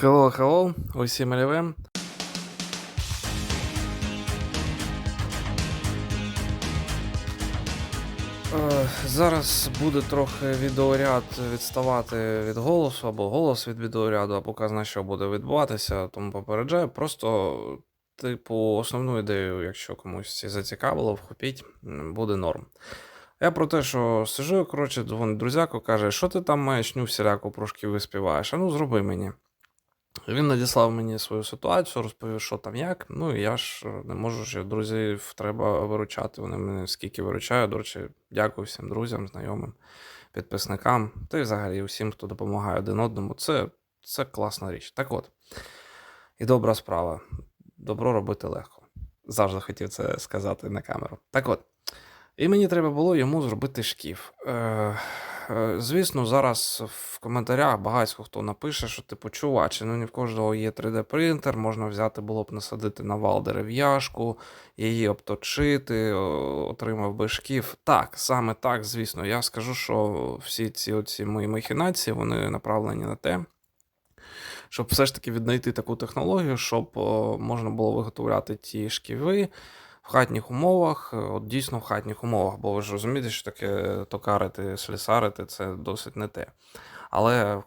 Hello, hello, усім. Е, Зараз буде трохи відеоряд відставати від голосу, або голос від відеоряду, або казна, що буде відбуватися, тому попереджаю. Просто, типу, основну ідею, якщо комусь зацікавило, вхопіть, буде норм. Я про те, що сижу, коротше, дзвонить друзяко, каже, що ти там маєш ню всіляку прошки виспіваєш? А ну зроби мені. Він надіслав мені свою ситуацію, розповів, що там як. Ну і я ж е, не можу ж друзів треба виручати. Вони мене скільки виручають. До речі, дякую всім друзям, знайомим, підписникам та й взагалі всім, хто допомагає один одному. Це, це класна річ. Так от. І добра справа. Добро робити легко. Завжди хотів це сказати на камеру. Так от. І мені треба було йому зробити шкіф. Е, звісно, зараз в коментарях багатько хто напише, що типу, чуваче, ну не в кожного є 3D-принтер, можна взяти було б насадити на вал дерев'яшку, її обточити, отримав би шкіф. Так, саме так, звісно, я скажу, що всі ці оці мої махінації вони направлені на те. Щоб все ж таки віднайти таку технологію, щоб можна було виготовляти ті шківи в хатніх умовах, е, от дійсно в хатніх умовах, бо ви ж розумієте, що таке токарити, слісарити це досить не те. Але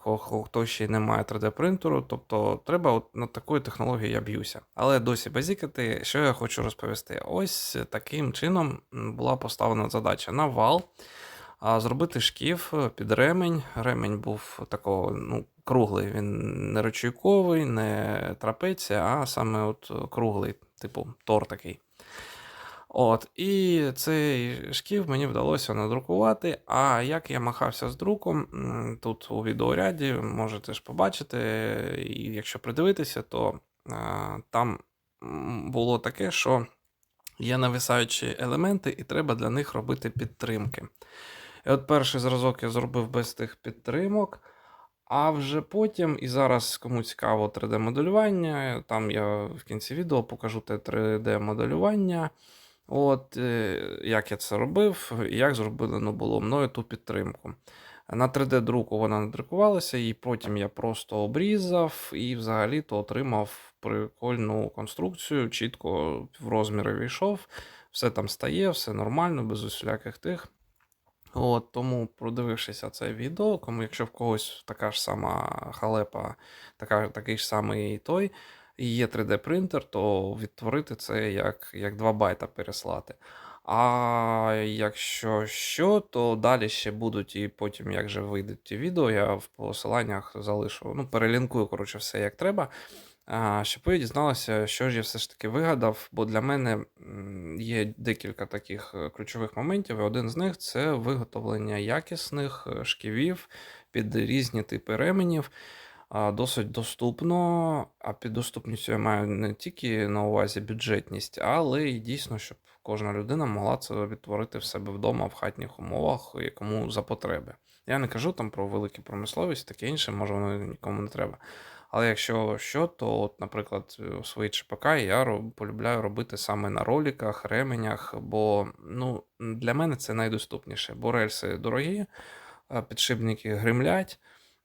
хто ще не має 3D-принтеру, тобто треба от на такої технології я б'юся. Але досі базікати, що я хочу розповісти. Ось таким чином була поставлена задача на вал. Зробити шкіф під ремень. Ремень був такого, ну, круглий. Він не речійковий, не трапеція, а саме от круглий, типу тор такий. От, і цей шкіф мені вдалося надрукувати. А як я махався з друком, тут у відеоряді можете ж побачити, і якщо придивитися, то а, там було таке, що є нависаючі елементи, і треба для них робити підтримки. І от перший зразок я зробив без тих підтримок. А вже потім, і зараз кому цікаво 3D-моделювання, там я в кінці відео покажу те 3D-моделювання. От е, як я це робив, як зроблено було мною ту підтримку. На 3D-друку вона надрукувалася, і потім я просто обрізав і взагалі-то отримав прикольну конструкцію, чітко в розміри війшов, все там стає, все нормально, без усіляких тих. От, тому, продивившися це відео, кому, якщо в когось така ж сама халепа, така, такий ж самий той, і є 3D-принтер, то відтворити це як, як 2 байта переслати. А якщо що, то далі ще будуть і потім, як же вийдуть ті відео, я в посиланнях залишу, ну, перелінкую, коротше, все як треба. Щоб ви дізналися, що ж я все ж таки вигадав, бо для мене є декілька таких е, ключових моментів, і один з них це виготовлення якісних е, шківів під різні типи ременів. Досить доступно, а під доступністю я маю не тільки на увазі бюджетність, але й дійсно, щоб кожна людина могла це відтворити в себе вдома в хатніх умовах, якому за потреби. Я не кажу там про велику промисловість, таке інше, може воно нікому не треба. Але якщо що, то, от, наприклад, у своїй ЧПК я полюбляю робити саме на роліках, ременях, бо ну, для мене це найдоступніше, бо рельси дорогі, підшипники гримлять.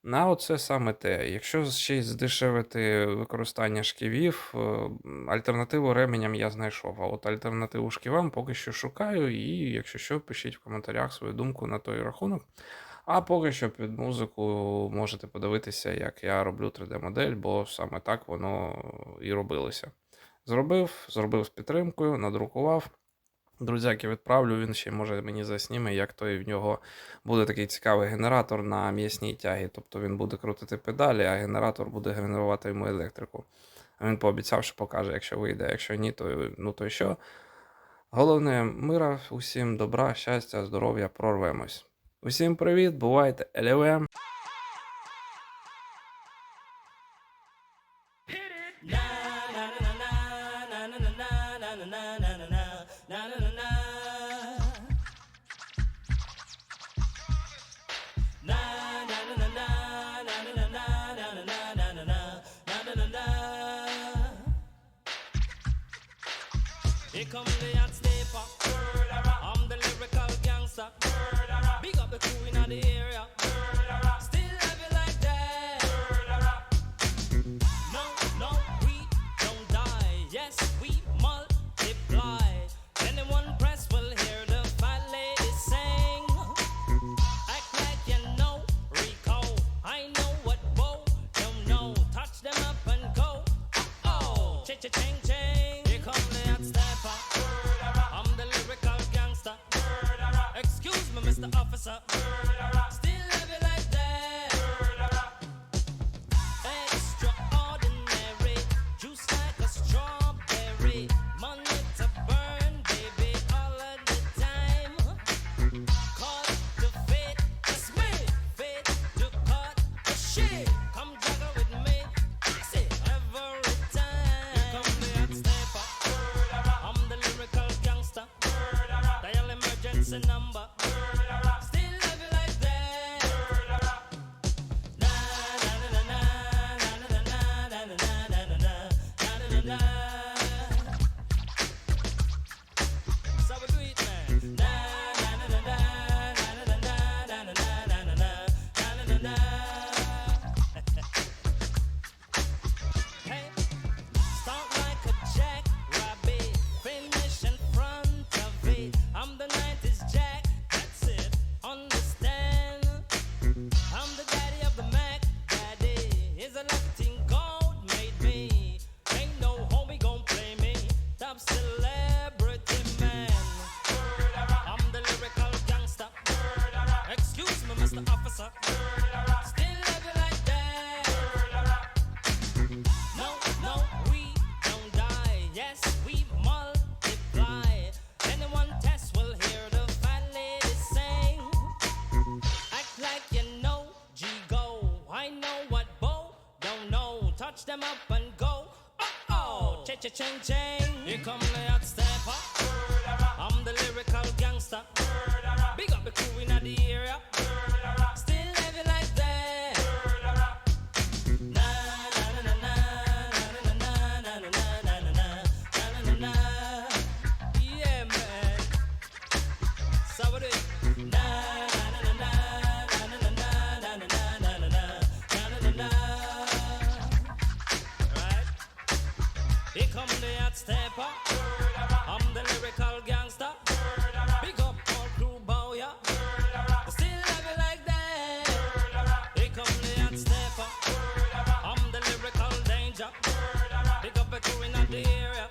На оце саме те. Якщо ще й здешевити використання шківів, е, альтернативу ременям я знайшов. А от альтернативу шківам поки що шукаю, і якщо що, пишіть в коментарях свою думку на той рахунок. А поки що під музику можете подивитися, як я роблю 3D-модель, бо саме так воно і робилося. Зробив, зробив з підтримкою, надрукував. Друзяки відправлю, він ще може мені засніме, як той в нього буде такий цікавий генератор на м'ясній тягі. Тобто він буде крутити педалі, а генератор буде генерувати йому електрику. Він пообіцяв, що покаже, якщо вийде. Якщо ні, то ну то що. Головне мира, усім добра, щастя, здоров'я, прорвемось. Усім привіт, бувайте, LLM. Here come the hot stepper. I'm the lyrical gangster. Big up the crew in the area. the officer. Murderer. Watch them up and go. Oh oh, cha cha ching ching. Here come the hot stepper. I'm the lyrical gangster. Big up the crew in the area. Here come the hot stepper. I'm the lyrical gangster. Big up all crew bow ya. Still love you like that. Here come the hot stepper. I'm the lyrical danger. Big up the crew in the area.